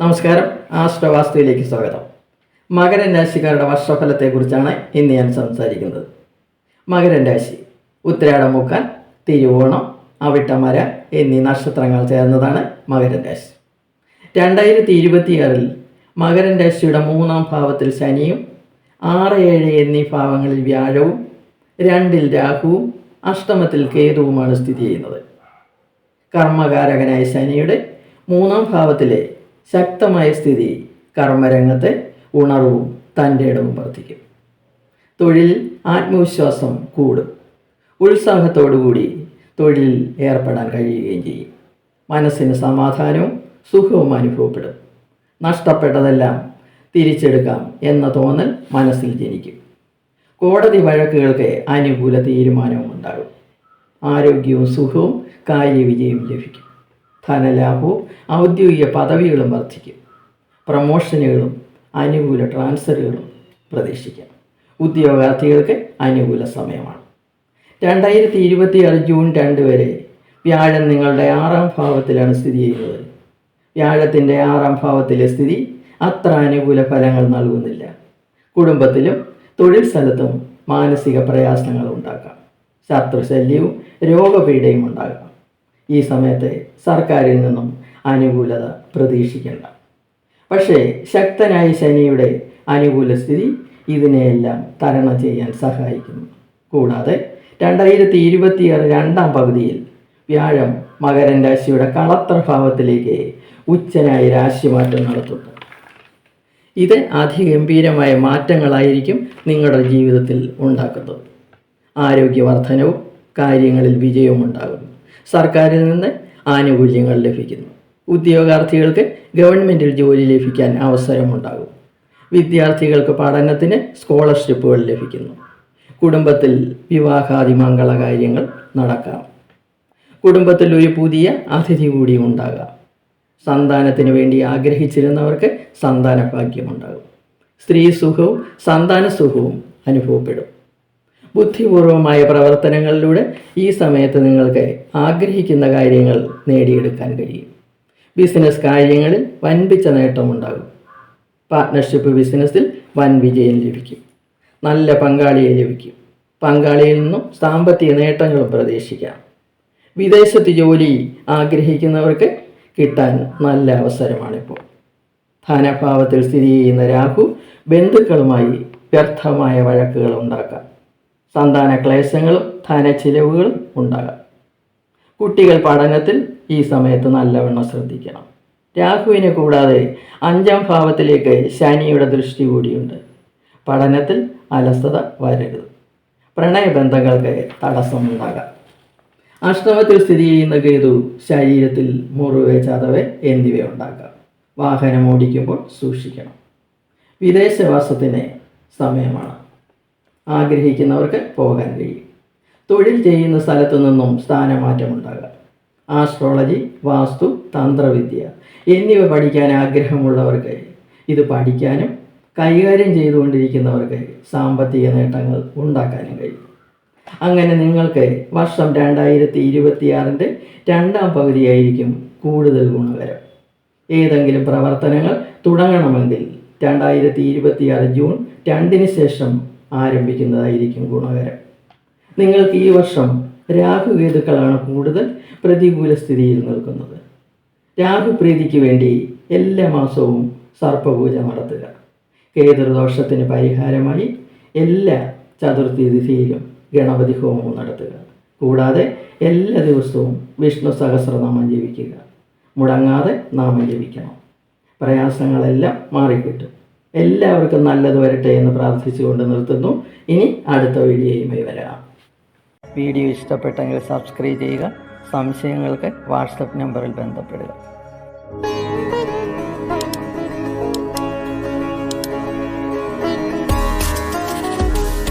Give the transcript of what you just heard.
നമസ്കാരം. ആശ്രവാസ്തുവിലേക്ക് സ്വാഗതം. മകരൻ രാശിക്കാരുടെ വർഷഫലത്തെക്കുറിച്ചാണ് ഇന്ന് ഞാൻ സംസാരിക്കുന്നത്. മകരൻ രാശി ഉത്തരാടം മുക്കാൻ തിരുവോണം അവിട്ടമര എന്നീ നക്ഷത്രങ്ങൾ ചേർന്നതാണ് മകരൻ രാശി രണ്ടായിരത്തി ഇരുപത്തിയാറിൽ മകരൻ രാശിയുടെ മൂന്നാം ഭാവത്തിൽ ശനിയും ആറ് ഏഴ് എന്നീ ഭാവങ്ങളിൽ വ്യാഴവും രണ്ടിൽ രാഹുവും അഷ്ടമത്തിൽ കേതുവുമാണ് സ്ഥിതി ചെയ്യുന്നത്. കർമ്മകാരകനായ ശനിയുടെ മൂന്നാം ഭാവത്തിലെ ശക്തമായ സ്ഥിതി കർമ്മരംഗത്തെ ഉണർവും തന്റെ ഇടവും വർദ്ധിക്കും. തൊഴിൽ ആത്മവിശ്വാസം കൂടും. ഉത്സാഹത്തോടുകൂടി തൊഴിലിൽ ഏർപ്പെടാൻ കഴിയുകയും ചെയ്യും. മനസ്സിന് സമാധാനവും സുഖവും അനുഭവപ്പെടും. നഷ്ടപ്പെട്ടതെല്ലാം തിരിച്ചെടുക്കാം എന്ന തോന്നൽ മനസ്സിൽ ജനിക്കും. കോടതി വഴക്കുകൾക്ക് അനുകൂല തീരുമാനവും ഉണ്ടാകും. ആരോഗ്യവും സുഖവും കാര്യവിജയവും ലഭിക്കും. ധനലാഭവും ഔദ്യോഗിക പദവികളും വർദ്ധിക്കും. പ്രമോഷനുകളും അനുകൂല ട്രാൻസ്ഫറുകളും പ്രതീക്ഷിക്കാം. ഉദ്യോഗാർത്ഥികൾക്ക് അനുകൂല സമയമാണ്. രണ്ടായിരത്തി ഇരുപത്തിയാറ് ജൂൺ രണ്ട് വരെ വ്യാഴം നിങ്ങളുടെ ആറാം ഭാവത്തിലാണ് സ്ഥിതി ചെയ്യുന്നത്. വ്യാഴത്തിന്റെ ആറാം ഭാവത്തിലെ സ്ഥിതി അത്ര അനുകൂല ഫലങ്ങൾ നൽകുന്നില്ല. കുടുംബത്തിലും തൊഴിൽ സ്ഥലത്തും മാനസിക പ്രയാസങ്ങൾ ഉണ്ടാക്കാം. ശത്രുശല്യവും രോഗപീഠയും ഉണ്ടാകാം ഈ സമയത്ത് സർക്കാരിൽ നിന്നും അനുകൂലത പ്രതീക്ഷിക്കേണ്ട. പക്ഷേ ശക്തനായ ശനിയുടെ അനുകൂല സ്ഥിതി ഇതിനെയെല്ലാം തരണം ചെയ്യാൻ സഹായിക്കുന്നു. കൂടാതെ രണ്ടായിരത്തി ഇരുപത്തിയാറ് രണ്ടാം പകുതിയിൽ വ്യാഴം മകരൻ രാശിയുടെ കളത്രഭാവത്തിലേക്ക് ഉച്ചനായി രാശിമാറ്റം നടത്തുന്നു. ഇത് അതിഗംഭീരമായ മാറ്റങ്ങളായിരിക്കും നിങ്ങളുടെ ജീവിതത്തിൽ ഉണ്ടാക്കുന്നത്. ആരോഗ്യവർദ്ധനവും കാര്യങ്ങളിൽ വിജയവും ഉണ്ടാകുന്നു. സർക്കാരിൽ നിന്ന് ആനുകൂല്യങ്ങൾ ലഭിക്കുന്നു. ഉദ്യോഗാർത്ഥികൾക്ക് ഗവൺമെന്റിൽ ജോലി ലഭിക്കാൻ അവസരമുണ്ടാകും. വിദ്യാർത്ഥികൾക്ക് പഠനത്തിന് സ്കോളർഷിപ്പുകൾ ലഭിക്കുന്നു. കുടുംബത്തിൽ വിവാഹാദി മംഗള കാര്യങ്ങൾ നടക്കാം. കുടുംബത്തിൽ ഒരു പുതിയ അതിഥി കൂടി ഉണ്ടാകാം. സന്താനത്തിന് വേണ്ടി ആഗ്രഹിച്ചിരുന്നവർക്ക് സന്താന ഭാഗ്യമുണ്ടാകും സ്ത്രീ സുഖവും സന്താന സുഖവും അനുഭവപ്പെടും. ബുദ്ധിപൂർവമായ പ്രവർത്തനങ്ങളിലൂടെ ഈ സമയത്ത് നിങ്ങൾക്ക് ആഗ്രഹിക്കുന്ന കാര്യങ്ങൾ നേടിയെടുക്കാൻ കഴിയും. ബിസിനസ് കാര്യങ്ങളിൽ വൻപിച്ച നേട്ടമുണ്ടാകും. പാർട്ട്ണർഷിപ്പ് ബിസിനസ്സിൽ വൻ വിജയം ലഭിക്കും. നല്ല പങ്കാളിയെ ലഭിക്കും. പങ്കാളിയിൽ നിന്നും സാമ്പത്തിക നേട്ടങ്ങളും പ്രതീക്ഷിക്കാം. വിദേശത്ത് ജോലി ആഗ്രഹിക്കുന്നവർക്ക് കിട്ടാൻ നല്ല അവസരമാണിപ്പോൾ. ധനഭാവത്തിൽ സ്ഥിതി ചെയ്യുന്ന രാഹു ബന്ധുക്കളുമായി വ്യർത്ഥമായ വഴക്കുകൾ ഉണ്ടാക്കാം. സന്താന ക്ലേശങ്ങളും ധനച്ചിലവുകളും ഉണ്ടാകാം. കുട്ടികൾ പഠനത്തിൽ ഈ സമയത്ത് നല്ലവണ്ണം ശ്രദ്ധിക്കണം. രാഹുവിനെ കൂടാതെ അഞ്ചാം ഭാവത്തിലേക്ക് ശനിയുടെ ദൃഷ്ടി കൂടിയുണ്ട്. പഠനത്തിൽ അലസത വരരുത്. പ്രണയബന്ധങ്ങൾക്ക് തടസ്സമുണ്ടാകാം അഷ്ടമത്തിൽ സ്ഥിതി ചെയ്യുന്ന കേതു ശരീരത്തിൽ മുറിവ് ചതവ് എന്നിവ ഉണ്ടാക്കാം. വാഹനം ഓടിക്കുമ്പോൾ സൂക്ഷിക്കണം. വിദേശവാസത്തിന് സമയമാണ്. ആഗ്രഹിക്കുന്നവർക്ക് പോകാൻ കഴിയും. തൊഴിൽ ചെയ്യുന്ന സ്ഥലത്തു നിന്നും സ്ഥാനമാറ്റമുണ്ടാകാം. ആസ്ട്രോളജി വാസ്തു തന്ത്രവിദ്യ എന്നിവ പഠിക്കാൻ ആഗ്രഹമുള്ളവർക്ക് ഇത് പഠിക്കാനും കൈകാര്യം ചെയ്തുകൊണ്ടിരിക്കുന്നവർക്ക് സാമ്പത്തിക നേട്ടങ്ങൾ ഉണ്ടാക്കാനും കഴിയും. അങ്ങനെ നിങ്ങൾക്ക് വർഷം രണ്ടായിരത്തി ഇരുപത്തിയാറിന്റെ രണ്ടാം പകുതിയായിരിക്കും കൂടുതൽ ഗുണകരം. ഏതെങ്കിലും പ്രവർത്തനങ്ങൾ തുടങ്ങണമെങ്കിൽ രണ്ടായിരത്തി ഇരുപത്തിയാറ് ജൂൺ രണ്ടിന് ശേഷം ആരംഭിക്കുന്നതായിരിക്കും ഗുണകരം. നിങ്ങൾക്ക് ഈ വർഷം രാഹുകേതുക്കളാണ് കൂടുതൽ പ്രതികൂല സ്ഥിതിയിൽ നിൽക്കുന്നത്. രാഹുപ്രീതിക്ക് വേണ്ടി എല്ലാ മാസവും സർപ്പപൂജ നടത്തുക. കേതുർദോഷത്തിന് പരിഹാരമായി എല്ലാ ചതുർത്ഥി തിഥിയിലും ഗണപതി ഹോമവും നടത്തുക. കൂടാതെ എല്ലാ ദിവസവും വിഷ്ണു സഹസ്രനാമം ജപിക്കുക. മുടങ്ങാതെ നാമം ജപിക്കണം. പ്രയാസങ്ങളെല്ലാം മാറിക്കിട്ടും. എല്ലാവർക്കും നല്ലത് വരട്ടെ എന്ന് പ്രാർത്ഥിച്ചുകൊണ്ട് നിർത്തുന്നു. ഇനി അടുത്ത വീഡിയോയുമായി വരാം. വീഡിയോ ഇഷ്ടപ്പെട്ടെങ്കിൽ സബ്സ്ക്രൈബ് ചെയ്യുക സംശയങ്ങൾക്ക് വാട്സപ്പ് നമ്പറിൽ ബന്ധപ്പെടുക.